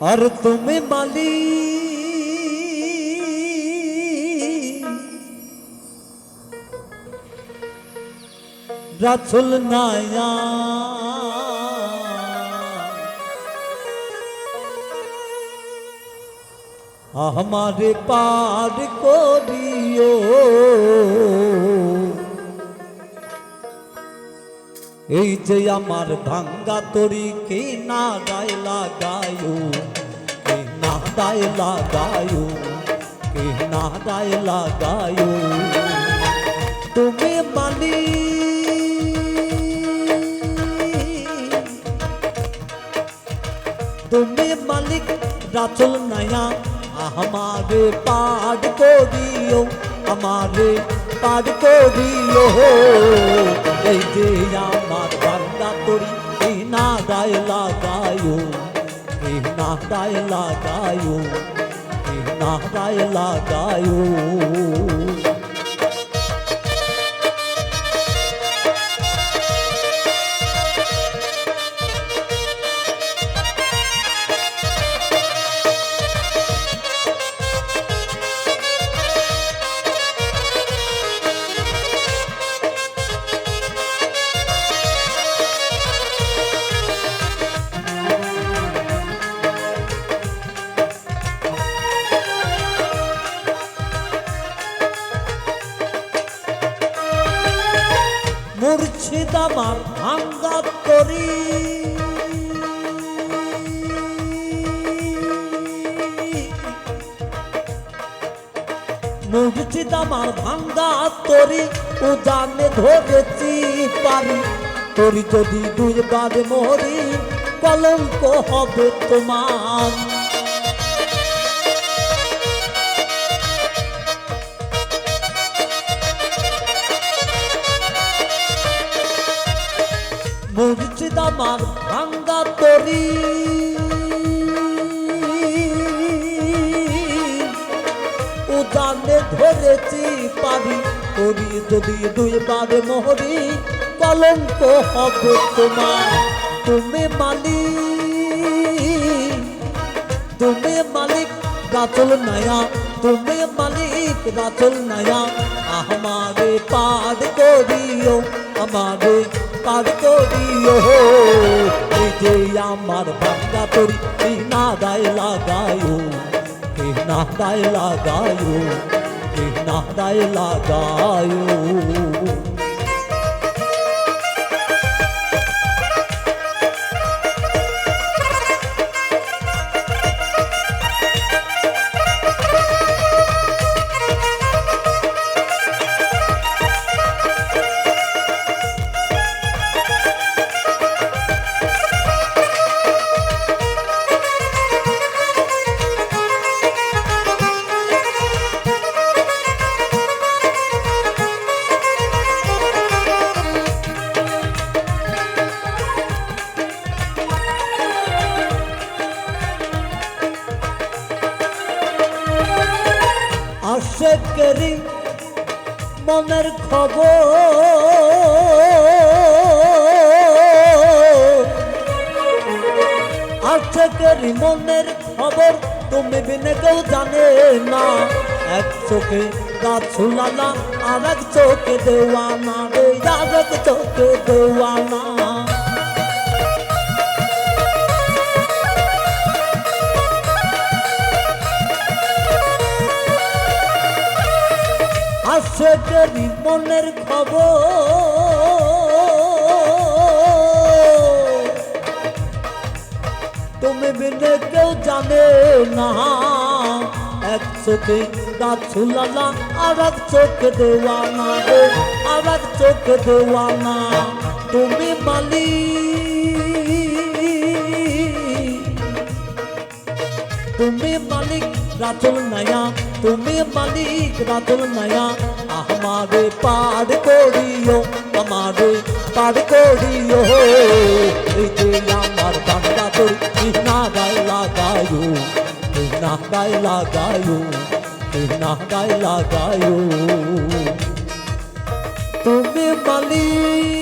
আর তুমি মালি। রাসুল নায়া। আমারে পার করিও। এই যে আমার ভাঙ্গা তরি কে না গায় লাগায়ো না গায় লাগায়ো কে না গায় লাগায়ো তুমি মালি তুমি মালিক রাচল নয়া আমারে পাড করিও আমারে পাড করিও এই যে আমার না গায় লাগায়ো আমার ভাঙ্গা তরি। মুর্শিদ আমার ভাঙ্গা তরি জানে ধরেছি পারি তরি যদি দুইবার মরি, কলঙ্ক হবে তোমার। মুর্শিদ আমার ভাঙ্গা তরি। উদানে ধরেছি পারি তরি, যদি দুইবার মোহরি কলঙ্ক হবে তোমার। তুমি মালিক তুমি মালিক রাচল নয়া তুমি মালিক রাচল নয়া আমারে পার করিও আমারে পার করিও যে আমার ভাঙ্গা তরি না গায়ে লাগায়ো না গায়ে লাগায়ো না গায়ে লাগায়ো আশেকেরি মনের খবর। আশেকেরি মনের খবর তুমি বিনে কেউ জানে না। এক চোখে গাছ ঝুলানা আর এক চোখে দেওয়ানা রে আর এক চোখে দেওয়ানা। আসে দেরি মনের খবর। তুমি বিনে কেউ জানে না, এক চোখে গাছ ঝুলানা আর এক চোখে দেওয়ানা রে, আর এক চোখে দেওয়ানা। তুমি মালিক তুমি মালিক রাতুল নয়া তুমি মালিক রাতুল নয়া আমারে পার করিও, আমারে পার করিও। এই যে আমার বাংলা তোর না গায় লাগায়ো না গায় লাগায়ো না গায় লাগায়ো তুমি মালিক